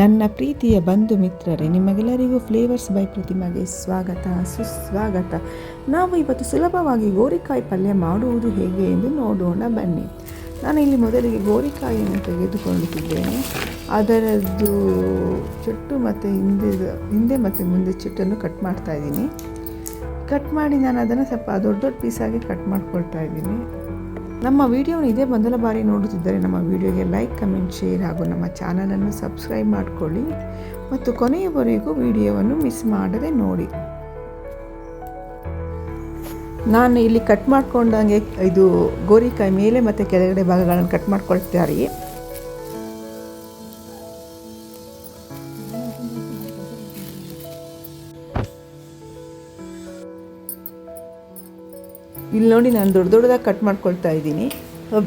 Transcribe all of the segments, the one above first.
ನನ್ನ ಪ್ರೀತಿಯ ಬಂಧು ಮಿತ್ರರೇ, ನಿಮಗೆಲ್ಲರಿಗೂ ಫ್ಲೇವರ್ಸ್ ಬೈ ಪ್ರತಿಮಾಗೆ ಸ್ವಾಗತ, ಸುಸ್ವಾಗತ. ನಾವು ಇವತ್ತು ಸುಲಭವಾಗಿ ಗೋರಿಕಾಯಿ ಪಲ್ಯ ಮಾಡುವುದು ಹೇಗೆ ಎಂದು ನೋಡೋಣ ಬನ್ನಿ. ನಾನು ಇಲ್ಲಿ ಮೊದಲಿಗೆ ಗೋರಿಕಾಯಿಯನ್ನು ತೆಗೆದುಕೊಳ್ಳುತ್ತಿದ್ದೇನೆ. ಅದರದ್ದು ಚುಟ್ಟು ಮತ್ತು ಹಿಂದೆ ಹಿಂದೆ ಮತ್ತು ಮುಂದೆ ಚುಟ್ಟನ್ನು ಕಟ್ ಮಾಡ್ತಾ ಇದ್ದೀನಿ. ಕಟ್ ಮಾಡಿ ನಾನು ಅದನ್ನು ಸ್ವಲ್ಪ ದೊಡ್ಡ ದೊಡ್ಡ ಪೀಸಾಗಿ ಕಟ್ ಮಾಡ್ಕೊಳ್ತಾ ಇದ್ದೀನಿ. ನಮ್ಮ ವಿಡಿಯೋನ ಇದೇ ಮೊದಲ ಬಾರಿ ನೋಡುತ್ತಿದ್ದರೆ ನಮ್ಮ ವಿಡಿಯೋಗೆ ಲೈಕ್, ಕಮೆಂಟ್, ಶೇರ್ ಹಾಗೂ ನಮ್ಮ ಚಾನಲನ್ನು ಸಬ್ಸ್ಕ್ರೈಬ್ ಮಾಡಿಕೊಳ್ಳಿ ಮತ್ತು ಕೊನೆಯವರೆಗೂ ವಿಡಿಯೋವನ್ನು ಮಿಸ್ ಮಾಡದೆ ನೋಡಿ. ನಾನು ಇಲ್ಲಿ ಕಟ್ ಮಾಡಿಕೊಂಡಂಗೆ ಇದು ಗೋರಿಕಾಯಿ ಮೇಲೆ ಮತ್ತು ಕೆಳಗಡೆ ಭಾಗಗಳನ್ನು ಕಟ್ ಮಾಡ್ಕೊಳ್ತಾರೆ ಇಲ್ಲಿ ನೋಡಿ ನಾನು ದೊಡ್ಡ ದೊಡ್ಡದಾಗಿ ಕಟ್ ಮಾಡ್ಕೊಳ್ತಾ ಇದ್ದೀನಿ.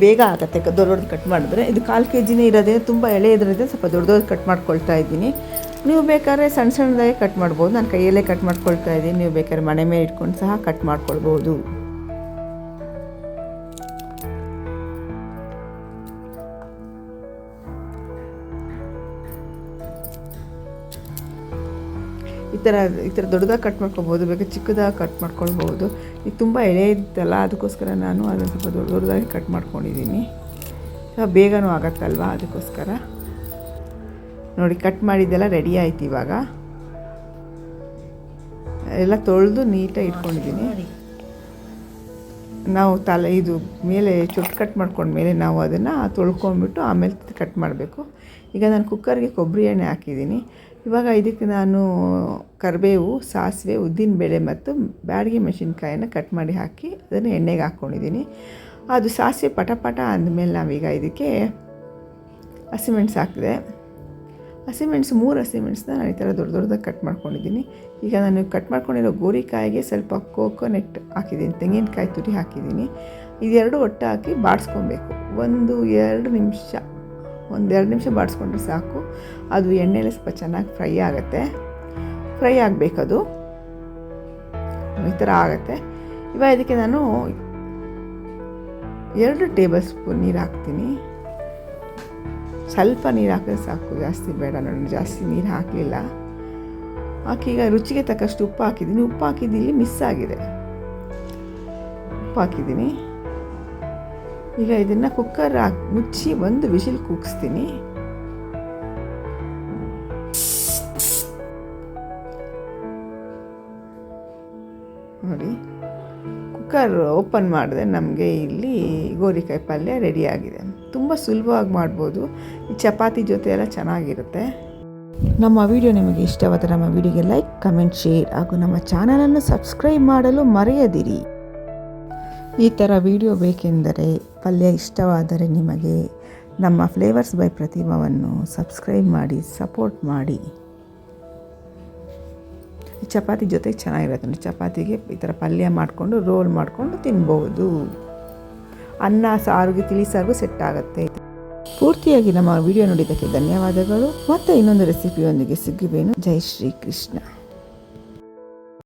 ಬೇಗ ಆಗುತ್ತೆ ದೊಡ್ಡ ದೊಡ್ಡದು ಕಟ್ ಮಾಡಿದ್ರೆ. ಇದು ಕಾಲು ಕೆ ಜಿನೇ ಇರೋದೇ ತುಂಬ ಎಳೆ ಇದ್ರದ್ದೇ ಸ್ವಲ್ಪ ದೊಡ್ಡ ದೊಡ್ಡ ಕಟ್ ಮಾಡ್ಕೊಳ್ತಾ ಇದ್ದೀನಿ. ನೀವು ಬೇಕಾದ್ರೆ ಸಣ್ಣ ಸಣ್ಣದಾಗೆ ಕಟ್ ಮಾಡ್ಬೋದು. ನಾನು ಕೈಯಲ್ಲೇ ಕಟ್ ಮಾಡ್ಕೊಳ್ತಾ ಇದ್ದೀನಿ. ನೀವು ಬೇಕಾದ್ರೆ ಮನೆ ಮೇಲೆ ಇಟ್ಕೊಂಡು ಸಹ ಕಟ್ ಮಾಡ್ಕೊಳ್ಬೋದು. ಈ ಥರ ಈ ಥರ ದೊಡ್ಡದಾಗಿ ಕಟ್ ಮಾಡ್ಕೊಬೋದು ಬೇಕಾದ್ರೆ ಚಿಕ್ಕದಾಗಿ ಕಟ್ ಮಾಡ್ಕೊಳ್ಬೋದು. ಈಗ ತುಂಬ ಎಳೆ ಇತ್ತಲ್ಲ ಅದಕ್ಕೋಸ್ಕರ ನಾನು ಅದನ್ನು ಸ್ವಲ್ಪ ದೊಡ್ಡ ದೊಡ್ಡದಾಗಿ ಕಟ್ ಮಾಡ್ಕೊಂಡಿದ್ದೀನಿ. ಬೇಗನೂ ಆಗತ್ತಲ್ವ ಅದಕ್ಕೋಸ್ಕರ? ನೋಡಿ ಕಟ್ ಮಾಡಿದ್ದೆಲ್ಲ ರೆಡಿ ಆಯ್ತು ಇವಾಗ. ಎಲ್ಲ ತೊಳೆದು ನೀಟಾಗಿ ಇಟ್ಕೊಂಡಿದ್ದೀನಿ. ನಾವು ತಲೆ ಇದು ಮೇಲೆ ಚೊಟ್ಟು ಕಟ್ ಮಾಡ್ಕೊಂಡ್ಮೇಲೆ ನಾವು ಅದನ್ನು ತೊಳ್ಕೊಂಬಿಟ್ಟು ಆಮೇಲೆ ಕಟ್ ಮಾಡಬೇಕು. ಈಗ ನಾನು ಕುಕ್ಕರ್ಗೆ ಕೊಬ್ಬರಿ ಎಣ್ಣೆ ಹಾಕಿದ್ದೀನಿ. ಇವಾಗ ಇದಕ್ಕೆ ನಾನು ಕರಿಬೇವು, ಸಾಸಿವೆ ಉದ್ದಿನಬೇಳೆ ಮತ್ತು ಬ್ಯಾಡಗಿ ಮೆಣಸಿನ್ಕಾಯನ್ನು ಕಟ್ ಮಾಡಿ ಹಾಕಿ ಅದನ್ನು ಎಣ್ಣೆಗೆ ಹಾಕ್ಕೊಂಡಿದ್ದೀನಿ. ಅದು ಸಾಸಿವೆ ಪಟ ಪಟ ಅಂದಮೇಲೆ ನಾವೀಗ ಇದಕ್ಕೆ ಹಸಿಮೆಣ್ಸು ಹಾಕಿದೆ. ಹಸಿಮೆಣ್ಸು ಮೂರು ಹಸಿಮೆಣ್ಸನ್ನ ನಾನು ಈ ಥರ ದೊಡ್ಡ ದೊಡ್ಡದಾಗಿ ಕಟ್ ಮಾಡ್ಕೊಂಡಿದ್ದೀನಿ. ಈಗ ನಾನು ಕಟ್ ಮಾಡ್ಕೊಂಡಿರೋ ಗೋರಿಕಾಯಿಗೆ ಸ್ವಲ್ಪ ಕೋಕೋನೆಟ್ ಹಾಕಿದ್ದೀನಿ, ತೆಂಗಿನಕಾಯಿ ತುರಿ ಹಾಕಿದ್ದೀನಿ. ಇದೆರಡು ಒಟ್ಟು ಹಾಕಿ ಬಾಡಿಸ್ಕೊಬೇಕು. ಒಂದು, ಎರಡು ನಿಮಿಷ. ಒಂದೆರಡು ನಿಮಿಷ ಬಾಡಿಸ್ಕೊಂಡ್ರೆ ಸಾಕು. ಅದು ಎಣ್ಣೆಲಿ ಸ್ವಲ್ಪ ಚೆನ್ನಾಗಿ ಫ್ರೈ ಆಗುತ್ತೆ. ಫ್ರೈ ಆಗಬೇಕದು. ಈ ಥರ ಆಗುತ್ತೆ. ಇವಾಗ ಇದಕ್ಕೆ ನಾನು ಎರಡು ಟೇಬಲ್ ಸ್ಪೂನ್ ನೀರು ಹಾಕ್ತೀನಿ. ಸ್ವಲ್ಪ ನೀರು ಹಾಕಿದ್ರೆ ಸಾಕು. ಜಾಸ್ತಿ ಬೇಡ ನಾನು ಜಾಸ್ತಿ ನೀರು ಹಾಕಲಿಲ್ಲ. ಹಾಕಿ ಈಗ ರುಚಿಗೆ ತಕ್ಕಷ್ಟು ಉಪ್ಪು ಹಾಕಿದ್ದೀನಿ. ಉಪ್ಪು ಹಾಕಿದ್ದು ಇಲ್ಲಿ ಮಿಸ್ ಆಗಿದೆ. ಉಪ್ಪು ಹಾಕಿದ್ದೀನಿ. ಈಗ ಇದನ್ನು ಕುಕ್ಕರ್ ಹಾಕಿ ಮುಚ್ಚಿ ಒಂದು ವಿಶಿಲ್ ಕೂಗಿಸ್ತೀನಿ. ನೋಡಿ ಕುಕ್ಕರ್ ಓಪನ್ ಮಾಡಿದ್ರೆ ನಮಗೆ ಇಲ್ಲಿ ಗೋರಿಕಾಯಿ ಪಲ್ಯ ರೆಡಿಯಾಗಿದೆ ತುಂಬ ಸುಲಭವಾಗಿ ಮಾಡ್ಬೋದು. ಈ ಚಪಾತಿ ಜೊತೆ ಎಲ್ಲ ಚೆನ್ನಾಗಿರುತ್ತೆ. ನಮ್ಮ ವಿಡಿಯೋ ನಿಮಗೆ ಇಷ್ಟವಾದರೆ ನಮ್ಮ ವಿಡಿಯೋಗೆ ಲೈಕ್ ಕಮೆಂಟ್ ಶೇರ್ ಹಾಗೂ ನಮ್ಮ ಚಾನಲನ್ನು ಸಬ್ಸ್ಕ್ರೈಬ್ ಮಾಡಲು ಮರೆಯದಿರಿ. ಈ ಥರ ವಿಡಿಯೋ ಬೇಕೆಂದರೆ ಪಲ್ಯ ಇಷ್ಟವಾದರೆ ನಿಮಗೆ ನಮ್ಮ ಫ್ಲೇವರ್ಸ್ ಬೈ ಪ್ರತಿಮಾವನ್ನು ಸಬ್ಸ್ಕ್ರೈಬ್ ಮಾಡಿ ಸಪೋರ್ಟ್ ಮಾಡಿ. ಚಪಾತಿ ಜೊತೆಗೆ ಚೆನ್ನಾಗಿರುತ್ತೆ. ಚಪಾತಿಗೆ ಈ ಥರ ಪಲ್ಯ ಮಾಡಿಕೊಂಡು ರೋಲ್ ಮಾಡಿಕೊಂಡು ತಿನ್ಬೋದು. ಅನ್ನ, ಸಾರಿಗೆ, ತಿಳಿ ಸಾರಿಗೂ ಸೆಟ್ ಆಗುತ್ತೆ. ಪೂರ್ತಿಯಾಗಿ ನಮ್ಮ ವಿಡಿಯೋ ನೋಡಿದ್ದಕ್ಕೆ ಧನ್ಯವಾದಗಳು. ಮತ್ತು ಇನ್ನೊಂದು ರೆಸಿಪಿಯೊಂದಿಗೆ ಸಿಗ್ಗಿಬೇನು ಜೈ ಶ್ರೀ ಕೃಷ್ಣ